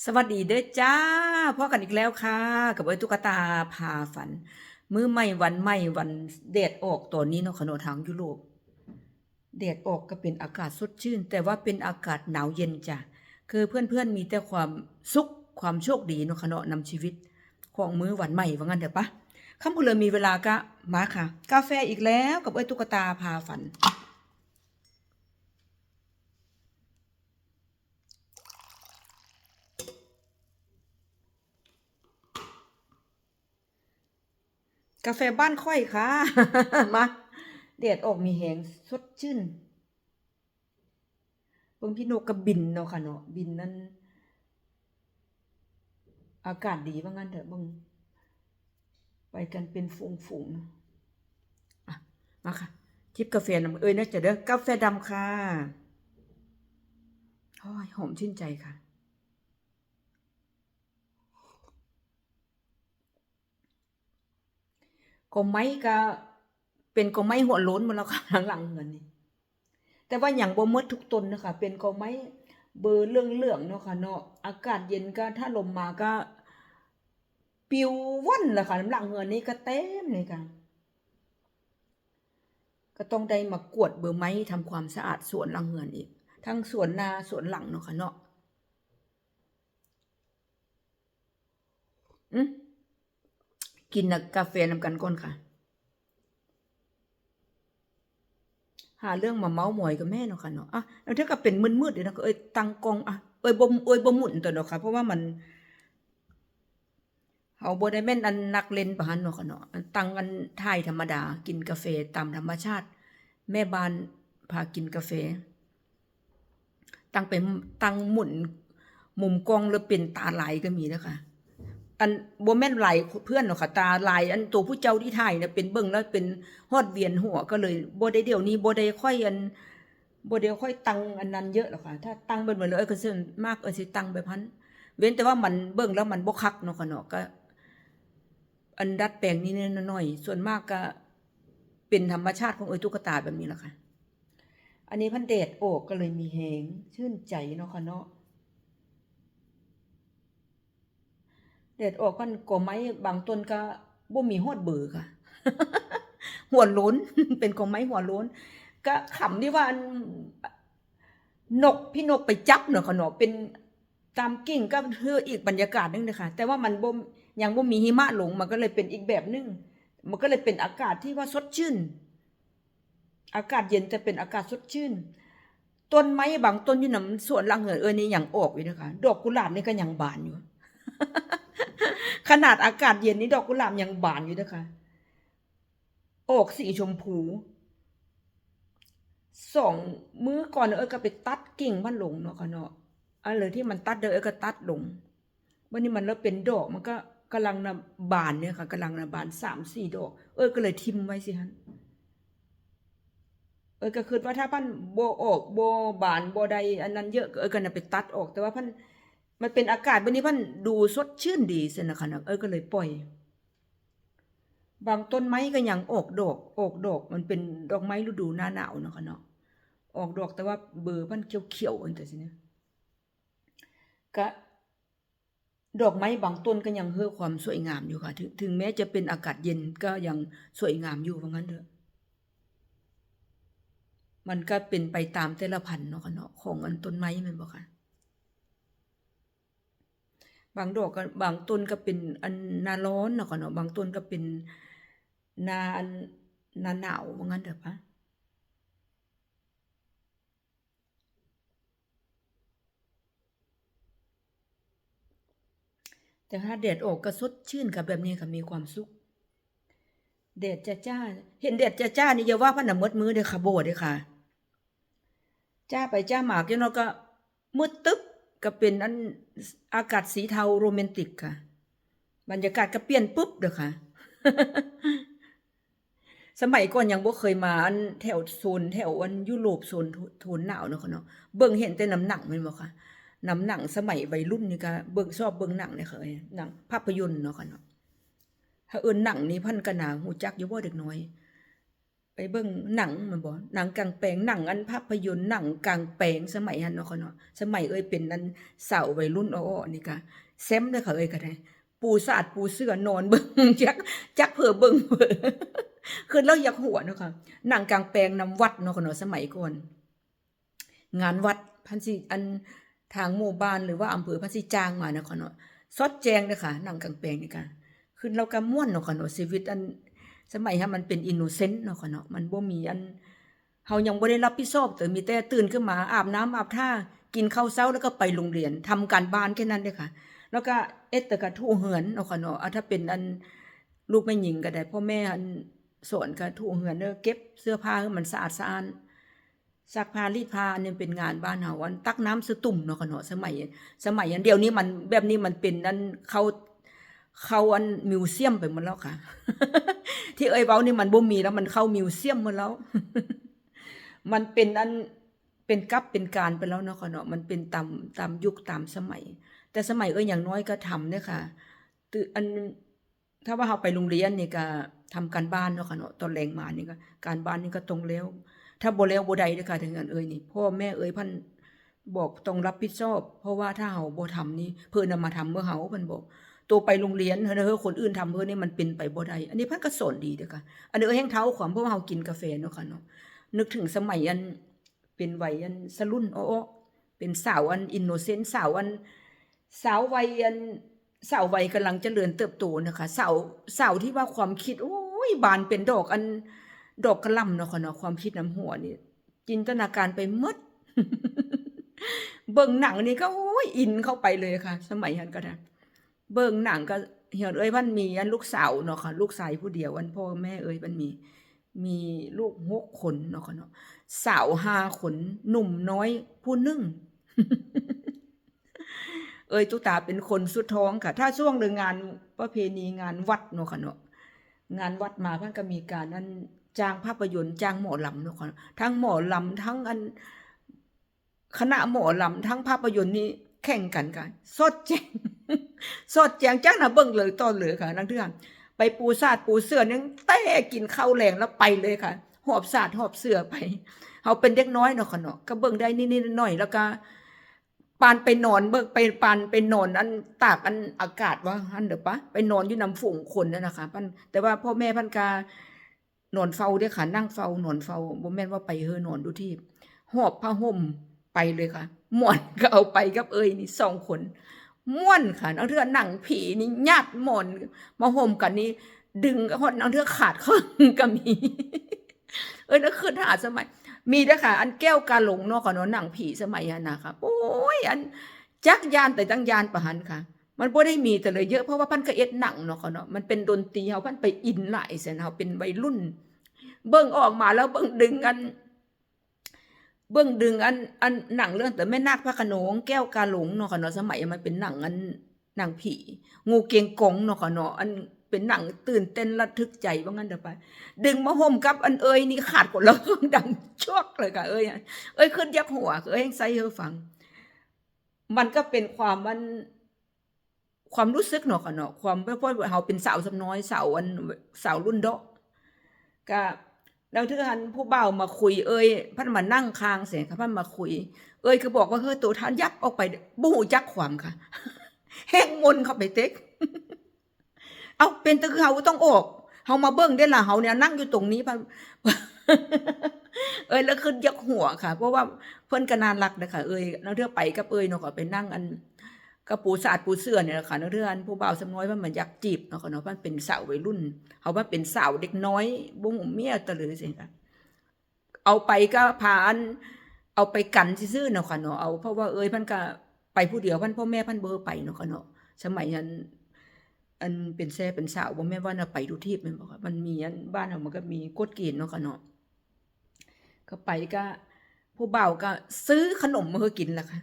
สวัสดีเด้อจ้าพ่อกันอีกแล้วค่ะ กับไอ้ตุ๊กตาพาฝัน มื้อไม่วันไม่วันแดดออกตอนนี้เนาะขนทางยุโรปแดดออกก็เป็นอากาศสดชื่น แต่ว่าเป็นอากาศหนาวเย็นจ้ะคือเพื่อนๆมีแต่ความสุขความโชคดีเนาะขณะนำชีวิต ของมื้อวันใหม่ว่างั้นเถอะปะค่ำพลเลยมีเวลาก็มาค่ะ กาแฟอีกแล้วกับไอ้ตุ๊กตาพาฝัน กาแฟบ้านค่อยค่ะ มาแดดออกมีแหงสดชื่นเบิ่งพี่นกกับบินเนาะค่ะเนาะบินนั้นอากาศดีว่างั้นเถอะเบิ่งไปกันเป็นฝูงๆเนาะอะมาค่ะจิบกาแฟนำเอ้ยนะจะเด้อกาแฟดำค่ะโอ้ยหอมชื่นใจค่ะ ก็ไม้ก็เป็นก็ไม้หัวโล้นมาแล้วค่ะหลังๆเงินนี่แต่ว่าอย่างบ่มดทุกตนนะคะเป็นก็ไม้เบอร์เรื่องๆเนาะค่ะเนาะอากาศเย็นก็ถ้าลมมาก็ปิวว่อนละค่ะหลังเงินนี้ก็เต็มเลยค่ะก็ต้องได้มากวดเบอร์ไม้ทำความสะอาดสวนหลังเงินอีก ทั้งสวนนาสวนหลังเนาะค่ะเนาะอืม กินกาแฟนำกันก่อนค่ะ หาเรื่องมาเมาหมอยกับแม่เนาะค่ะเนาะอะแล้วถ้าก็เป็นมืดๆเดี๋ยวนะก็เอ้ยตั้งกองอะเอ้ยบ่เอ้ยบ่หมุนตัวเนาะค่ะ เพราะว่ามันเฮาบ่ได้แม่นอันนักเล่นปานนั้นเนาะค่ะเนาะอันตั้งอันถ่ายธรรมดา กินกาแฟตามธรรมชาติ แม่บ้านพากินกาแฟ ตั้งเป็นตั้งหมุนมุมกองแล้วเป็นตาไหลก็มีนะคะ อันบแม่นไหลเพื่อนหรอกค่ะตาลาย อันตัวผู้เจ้าที่ถ่ายเนี่ยเป็นเบิ่งแล้วเป็นฮอดเวียนหัวก็เลยบ่ได้เดี๋ยวนี้โบได้ค่อยอันโบ่ได้ค่อยตังอันนั้นเยอะหรอกค่ะถ้าตังเบิ่นเลยเอ้ยก็เสิมากเอ้ยสิตังแบบนั้นเว้นแต่ว่ามันเบิ่งแล้วมันบ่คักเนาะค่ะเนาะก็ อันดัดแปลงนิดหน่อยส่วนมากก็เป็นธรรมชาติของเอ้ยตุ๊กตาแบบนี้แหละค่ะ อันนี้พันเดชโอกก็เลยมีแหงชื่นใจเนาะค่ะเนาะ เด็ดออกกันก็ไม้บางต้นก็บ่มีฮอดเบือค่ะ หัวล้นเป็นกอไม้หัวล้น ก็ขำที่ว่าอันนกพี่นกไปจับเนาะค่ะนาะเป็นตามกิ่งก็เพื่ออีกบรรยากาศหนึงเลยค่ะแต่ว่ามันบ่ยังบ่มีหิมะหลงมันก็เลยเป็นอีกแบบหนึงมันก็เลยเป็นอากาศที่ว่าสดชื่น อากาศเย็นแต่เป็นอากาศสดชื่นต้นไม้บางต้นอยู่นำสวนลังเหินเอ้ยนี่ยังออกอยู่นะคะดอกกุหลาบนี่ก็ยังบานอยู่ ขนาดอากาศเย็นนี้ดอกกุหลาบยังบานอยู่นะคะ ออกสีชมพู สองมื้อก่อนเอ้ก็ไปตัดกิ่งมันลงเนาะค่ะเนาะอะไรที่มันตัดเด้อเอ้ยก็ตัดลงวันนี้มันแล้วเป็นดอกมันก็กำลังนะบานเนี่ยค่ะกำลังนะบานสามสี่ดอก เอ้ก็เลยทิมไว้สิฮันเอ้ก็คือว่าถ้าพันโบออกโบบานโบใดอันนั้นเยอะเอ้ก็นะไปตัดออก แต่ว่าพัน มันเป็นอากาศวันนี้มันดูสดชื่นดีเสนะคะนะเอ้ยก็เลยปล่อย บางต้นไม้ก็ยังออกดอกออกดอก มันเป็นดอกไม้ฤดูหน้าหนาวเนาะค่ะเนาะออกดอกแต่ว่าเบอร์มันเขียวๆอันแต่สิเนี่ยก็ดอกไม้บางต้นก็ยังเฮือความสวยงามอยู่ค่ะ ถึงถึงแม้จะเป็นอากาศเย็นก็ยังสวยงามอยู่ว่าะงั้นเถอะ มันก็เป็นไปตามแต่ละพันธุ์เนาะค่ะเนาะของอันต้นไม้ม่นบ่ค่ะ บางดอกก็บางต้นก็เป็นอันนาร้อนเนาะค่ะเนาะบางต้นก็เป็นนาอันหนาหนาวว่างั้นเถอะปะแต่ถ้าแดดออกก็สดชื่นกับแบบนี้ค่ะมีความสุขแดดจ้าจ้า เห็นแดดจ้าจ้านี่อย่าว่าพันน่ะมดมือเด้อค่ะโบเด้อค่ะ จ้าไปจ้าหมากจังนาะก็มืดตึ๊บ ก็เป็นอันอากาศสีเทาโรแมนติกค่ะ บรรยากาศก็เปลี่ยนปุ๊บเด้อค่ะ สมัยก่อนยังบ่เคยมาอันแถวโซนแถวอันยุโรปโซนโทนหนาวเนาะค่ะเนาะเบิ่งเห็นแต่น้ำหนังแม่นบ่ค่ะน้ำหนังสมัยวัยรุ่นนี่ก็เบิ่งชอบเบิ่งหนังเนี่ยค่ะหนังภาพยนตร์เนาะค่ะเนาะถ้าเอิ้นหนังนี่เพันก็น่าฮู้จักอยู่บ่เด็กน้อย ไปเบิ่งหนังมันบ่หนังกลางแปลงหนังอันภาพยนตร์หนังกลางแปลงสมัยหันเนาะค่ะเนาะสมัยเอ้ยเป็นนั้นสาววัยรุ่นอ้อนี่ก็แซมเด้อค่ะเอ้ยก็ได้ปูสาดปูเสื้อนอนเบิ่งจักจักเผลอเบิ่งคือเราอยากหัวเนาะค่ะหนังกลางแปลงนำวัดเนาะค่ะเนาะสมัยก่อนงานวัดพันสิอันทางหมู่บ้านหรือว่าอำเภอพันสิจ้างมาเนาะค่ะเนาะซอดแจงเด้อค่ะหนังกลางแปลงนี่ค่ะคือเราก็ม่วนเนาะค่ะเนาะชีวิตอัน สมัยฮะมันเป็นอินโนเซนต์เนาะค่ะเนาะมันบ่มีอันเฮายังบ่ได้รับผิดชอบแต่มีแต่ตื่นขึ้นมาอาบน้ำอาบท่ากินข้าวเช้าแล้วก็ไปโรงเรียนทำการบ้านแค่นั้นเด้อค่ะ แล้วก็เอตกะทู่เหือนเนาะค่ะเนาะอะถ้าเป็นอันลูกแม่หญิงก็ได้พ่อแม่อันสอนก็ทู่เหือนเด้อเก็บเสื้อผ้าให้มันสะอาดสะอ้านซักผ้ารีดผ้าอันนี้เป็นงานบ้านเฮาอันตักน้ำสตุ่มเนาะค่ะเนาะสมัย สมัยอันเดียวนี้มันแบบนี้มันเป็นอันเขา เข้าอันมิวเซียมไปหมดแล้วค่ะ ที่เอ้ยเว้านี่มันบ่มีแล้วมันเข้ามิวเซียมหมดแล้ว มันเป็นอันเป็นกับเป็นการไปแล้วเนาะค่ะเนาะมันเป็นตามตามยุคตามสมัย แต่สมัยเอ้ยอย่างน้อยก็ทำเนี่ยค่ะตื่อันถ้าว่าเราไปโรงเรียนนี่ก็ทำการบ้านเนาะค่ะเนาะตอนแรงมานี่ก็การบ้านนี่ก็ตรงแล้ว ถ้าบ่แล้วบ่ได้เด้อค่ะถึงอันเอ้ยนี่พ่อแม่เอ้ยพันบอกต้องรับผิดชอบ เพราะว่าถ้าเฮาบ่ทำนี่เพิ่นน่ะมาทำเมื่อเฮาเพิ่นบอก ตัวไปโรงเรียนเฮ้อคนอื่นทำเพิ่นนี่มันเป็นไปบ่ได้อันนี้พิ่นก็สอนดีเด้อค่ะอันนี้เอ้ยแห้งเท้าความเพราะว่าเฮากินกาแฟเนาะค่ะเนาะนึกถึงสมัยอันเป็นวัยอันสรุ่นอ้เป็นสาวอันอินโนเซนต์สาวอันสาววัยอันสาววัยกำลังเจริญเติบโตนะคะสาวสาวที่ว่าความคิดโอ้ยบานเป็นดอกอันดอกกระลำเนาะค่ะเนาะความคิดน้ำหัวนี่จินตนาการไปมดเบิ่งหนังนี่ก็โอ้ยอินเข้าไปเลยค่ะ สมัยนั้นก็ได้ เบิ่งหนังก็เหี่ยวเอ้ยมันมีอันลูกสาวเนาะค่ะ ลูกชายผู้เดียวอันพ่อแม่เอ้ยมันมี มีลูกหกคนเนาะค่ะเนาะสาวห้าคนหนุ่มน้อยผู้หนึ่งเอ้ยตุตาเป็นคนสุดท้องค่ะ ถ้าช่วงหนึ่งงานประเพณีงานวัดเนาะค่ะเนาะงานวัดมาพิ่นก็มีการนั้นจ้างภาพยนตร์จ้างหมอลำเนาะค่ะทั้งหมอลำทั้งอันคณะหมอลำทั้งภาพยนตร์นี่แข่งกันค่ะสดแจง สดแจงจ้างน่ะเบิ่งเลยตอนเลยค่ะนักเทื่อนไปปูซาดปูเสือนึงเต้กินข้าวแรงแล้วไปเลยค่ะ หอบสาดหอบเสื้อไปเฮาเป็นเด็กน้อยเนาะค่ะเนาะก็เบิ่งได้นิดๆหน่อยแล้วก็ปานไปนอนเบิกไปปานไปนอนอันตากอันอากาศว่าอันเด้อปะไปนอนอยู่นำฝูงคนนั่นนะคะพันแต่ว่าพ่อแม่พันกานอนเฝ้าเด้อค่ะนั่งเฝ้านอนเฝ้าบ่แม่นว่าไปเฮอนอนดูที่หอบผ้าห่มไปเลยค่ะหมอนก็เอาไปกับเอ้ยนี่สองคน ม่วนค่ะนังเทือหนังผีนี่ญาติหมอนมาห่มกันนี่ดึงฮอดนังเทือขาดครึ่งก็มี เอ้ยนั่นคือหาสมัย มีด้ค่ะ อันแก้วกาหลงเนาะค่ะเนาะหนังผีสมัยนั้นนะคะโอ้ยอันจักยานแต่จังยานประหันค่ะ มันบ่ได้มีแต่เลยเยอะเพราะว่าพันก็เอ็ดหนังเนาะค่ะเนาะมันเป็นดนตรีเฮาพันไปอินหลายเสียเฮาเป็นวัยรุ่น เบิ่งออกมาแล้วเบิ่งดึงอัน เบิ่งดึงอันอันหนังเรื่องแต่แม่นาคพระโขนงแก้วกาหลงเนาะค่ะเนาะสมัยมันเป็นหนังอันหนังผี งูเกียงกงเนาะค่ะเนาะอันเป็นหนังตื่นเต้นระทึกใจว่างั้นเด้อไป ดึงมาห่มกับอันเอ้ยนี่ขาดกดแล้วดังชวกเลยค่ะเอ้ยเอ้ยขึ้นยักหัวเอ้ยใส่เฮอฟัง มันก็เป็นความมันความรู้สึกเนาะค่ะเนาะความเพราะว่าเฮาเป็นสาวสำน้อยสาวอันสาวรุ่นเดาะก็ แล้วที่ทันผู้เบ่ามาคุยเอ้ยพันมานั่งคางเสียงค่ะพันมาคุย เอ้ยก็บอกว่าเฮ้ยตัวท่านยับออกไปบ่หูจักความค่ะ แห้งมนเข้าไปเต็ก เอาเป็นตะคือเฮาต้องออกเฮามาเบิ่งได้ล่ะเฮาเนี่ยนั่งอยู่ตรงนี้พันเอ้ยแล้วขึ้นยักหัวค่ะ เพราะว่าเพิ่อนก็น่ารักนะคะเอ้ยนักเทื่อไปกับเอ้ยเนาะก็ไปนั่งอัน กับปูสาดปูเสื้อเนี่ยแหละค่ะนักเทื่ออันผู้บ่าวสำน้อยว่ามันอยากจีบเนาะค่ะเนาะมันเป็นสาววัยรุ่นเฮาว่าเป็นสาวเด็กน้อยบ่หูเมียตะเลยสิค่ะเอาไปก็พาอันเอาไปกันซื่อเนาะค่ะเนาะเอาเพราะว่าเอ้ยพันก็ไปผู้เดียวพันพ่อแม่พันเบอร์ไปเนาะค่ะเนาะสมัยนั้นอันเป็นแซ่เป็นสาวบ่แม่ว่าน่ะไปทุกที่แม่นบ่ค่ะมันมีอันบ้านเฮามันก็มีกฎเกณฑ์เนาะค่ะเนาะก็ไปก็ผู้บ่าวก็ซื้อขนมมาให้กินล่ะค่ะ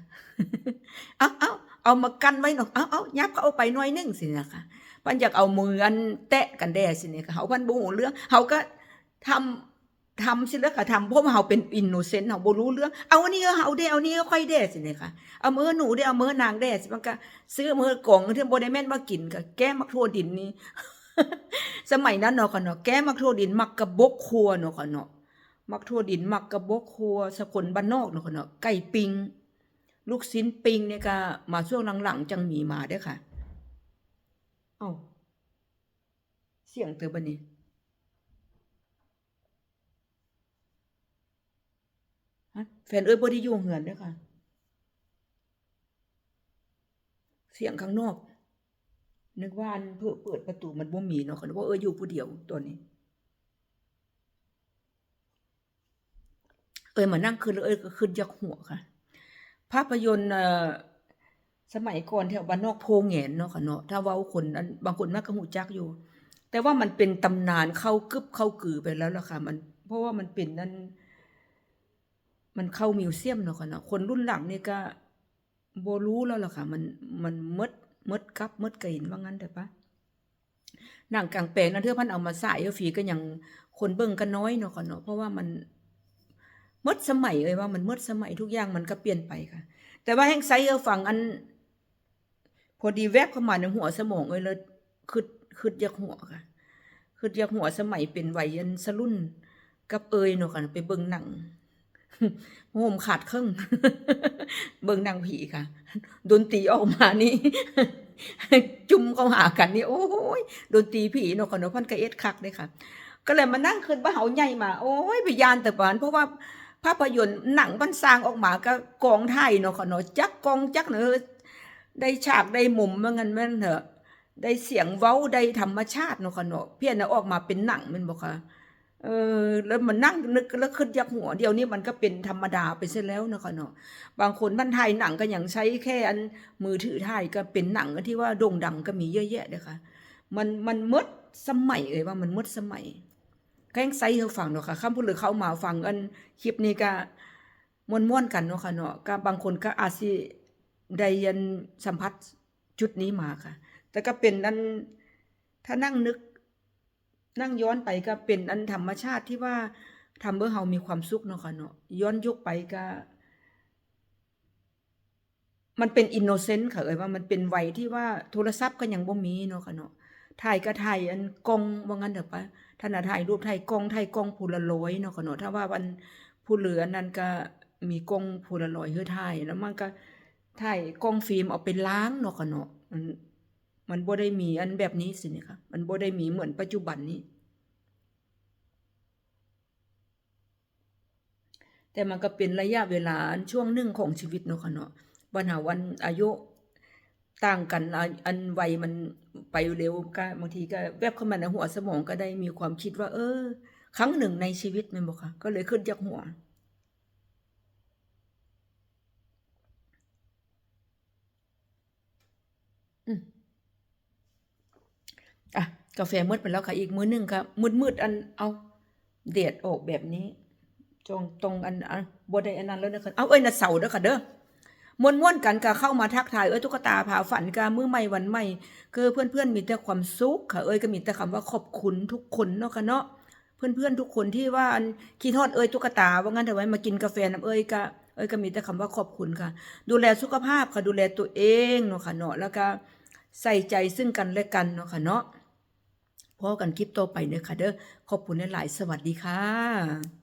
เอาเอา เอามากันไว้เนาะเอาเอายับก็เอาไปหน่อยนึงสินะคะเพิ่นอยากเอามืออันแตะกันแด่สิเนี่ยค่ะเฮาพิ่นบ่ฮู้เรื่องเฮาก็ทำทำสิแล้วค่ะทำเพราะว่าเฮาเป็นอินโนเซนต์เฮาบ่รู้เรื่อง เอาอันนี้เฮาเด้เอานี้ค่อยเด้สิเนี่ยค่ะเอามือหนูได้เอามือนางได้สิมันก็ซื้อมือกล่องที่โบได้แม่นมากินก็แก้มักทั่วดินนี่สมัยนั้นเนาะค่ะเนาะแก้มักทั่วดินมักกระบกครัวเนาะค่ะเนาะมักทั่วดินมักกระบกครัวสกลบ้านนอกเนาะค่ะเนาะไก่ปิง ลูกชิ้นปิงเนี่ยก็มาช่วงหลังๆจังมีมาด้อค่ะ เอ้าเสียงเตือบันนี้ฮะแฟนเอ้ยบ่ได้อยู่เหือนด้อค่ะ เสียงข้างนอก นึกว่าอันเพื่อเปิดประตูมันบ่มีเนาะค่ะนึกว่าเอ้ยอยู่ผู้เดียวตัวนี้ เอ้ยมานั่งคืนเอ้ยก็ขึ้นยักหัวค่ะ ภาพยนตร์สมัยก่อนแถวบ้านนอกโพงแหนเนาะค่ะเนาะถ้าว้าคนอันบางคนมันก็ฮู้จักอยู่ แต่ว่ามันเป็นตำนานเข้ากึบเข้ากือไปแล้วล่ะค่ะ มันเพราะว่ามันเป็นนั่นมันเข้ามิวเซียมเนาะค่ะเนาะคนรุ่นหลังนี่ก็โบรู้แล้วล่ะค่ะ มันมันมดมดกับมดกลิ่นว่างั้นเถอะปะหนังกลางแปลงนั้นเทื่อพันเอามาใสายเอาฝีก็ยังคนเบิ่งก็น้อยเนาะค่ะเนาะเพราะว่ามัน มดสมัยเอ้ยว่ามันมดสมัยทุกอย่างมันก็เปลี่ยนไปค่ะ แต่ว่าแห่งไซเออฟังอัน พอดีแวบเข้ามาในหัวสมองเอ้ยแล้วคิดคิดอยากหัวค่ะคิดอยากหัวสมัยเป็นวัยอันสรุ่นกับเอยเนาะค่ะไปเบิ่งหนังโหมขาดเครึ่องเบิ่งหนังผีค่ะดนตรีออกมานี่จุ่มเข้าหากันนี่โอ้ยดนตรีผีเนาะค่ะเนาะพันกะเอ็ดคักเลยค่ะ ก็เลยมานั่งคืนว่าเฮาใหญ่มา โอ้ยไปยานแต่ปานเพราะว่า ภาพยนตร์หนังมันสร้างออกมาก็กองไทยเนาะค่ะเนาะจักกองจักเนอะได้ฉากได้มุมว่างั้นม่นเถอะได้เสียงเว้าได้ธรรมชาติเนาะค่ะเนาะเพี้ยนออกมาเป็นหนังม่นบ่ค่ะเออแล้วมันนั่งนึกแล้วขึ้นยักหัวเดียวนี้มันก็เป็นธรรมดาไปเสียแล้วเนาะค่ะเนาะบางคนมันถ่ายหนังก็ยังใช้แค่อันมือถือถ่ายก็เป็นหนังที่ว่าโด่งดังก็มีเยอะแยะเด้อค่ะมันมันมดสมัยเอ่ยว่ามันมดสมัย ก็ยังไซเฮาฟังเนาะค่ะคำพูดหรือเข้ามาฟังอันคลิปนี้ก็ม่วนๆกันเนาะค่ะเนาะก็บางคนก็อาจสิได้ยันสัมผัสจุดนี้มาค่ะ แต่ก็เป็นอันถ้านั่งนึกนั่งย้อนไปก็เป็นอันธรรมชาติที่ว่าทำเพื่อเฮามีความสุขเนาะค่ะเนาะย้อนยุคไปก็ มันเป็นอินโนเซนต์ค่ะเอ่ยว่ามันเป็นวัยที่ว่าโทรศัพท์ก็ยังบ่มีเนาะค่ะเนาะถ่ายก็ถ่ายอันกองว่างั้นเถอะปะ ถ้านถ่ายรูปถ่ายกล้องถ่ายกล้องพูละร้อยเนาะค่ะเนาะถ้าว่าวันผู้เหลือนั้นก็มีกล้องพูละร้อยเฮือถ่ายแล้วมันก็ถ่ายกล้องฟิล์มเอาไปล้างเนาะค่ะเนาะมันมันบ่ได้มีอันแบบนี้สินี่ค่ะมันบ่ได้มีเหมือนปัจจุบันนี้ แต่มันก็เป็นระยะเวลาช่วงหนึ่งของชีวิตเนาะค่ะเนาะปัญหาวันอายุ ต่างกันอันวัยมันไปเร็วก็บางทีก็แวบเข้ามาในหัวสมองก็ได้มีความคิดว่า เออ ครั้งหนึ่งในชีวิตแม่นบ่ค่ะ ก็เลยขึ้นจากหัวอืมอะ กาแฟมืดไปแล้วค่ะ อีกมื้อหนึงค่ะ มืดๆอันเอาแดดออกแบบนี้จงตรงอันอันบ่ได้อันนั้นแล้วนะคะเอาเอ้ยน่ะเสาร์เด้อค่ะเด้อ ม่วนกันก็เข้ามาทักทายเอ้ยตุ๊กตาพาฝันกามือใหม่วันใหม่คือเพื่อนๆมีแต่ความสุขค่ะเอ้ยก็มีแต่คำว่าขอบคุณทุกคนเนาะค่ะเนาะเพื่อนๆทุกคนที่ว่าอันคิดฮอดเอ้ยตุ๊กตาว่างั้นเถอะไว้มากินกาแฟน้ำเอ้ยก็เอ้ยก็มีแต่คำว่าขอบคุณค่ะ ดูแลสุขภาพค่ะดูแลตัวเองเนาะค่ะเนาะแล้วก็ใส่ใจซึ่งกันและกันเนาะค่ะเนาะพอกันคลิปต่อไปเด้อค่ะเด้อขอบคุณหลาย ๆ สวัสดีค่ะ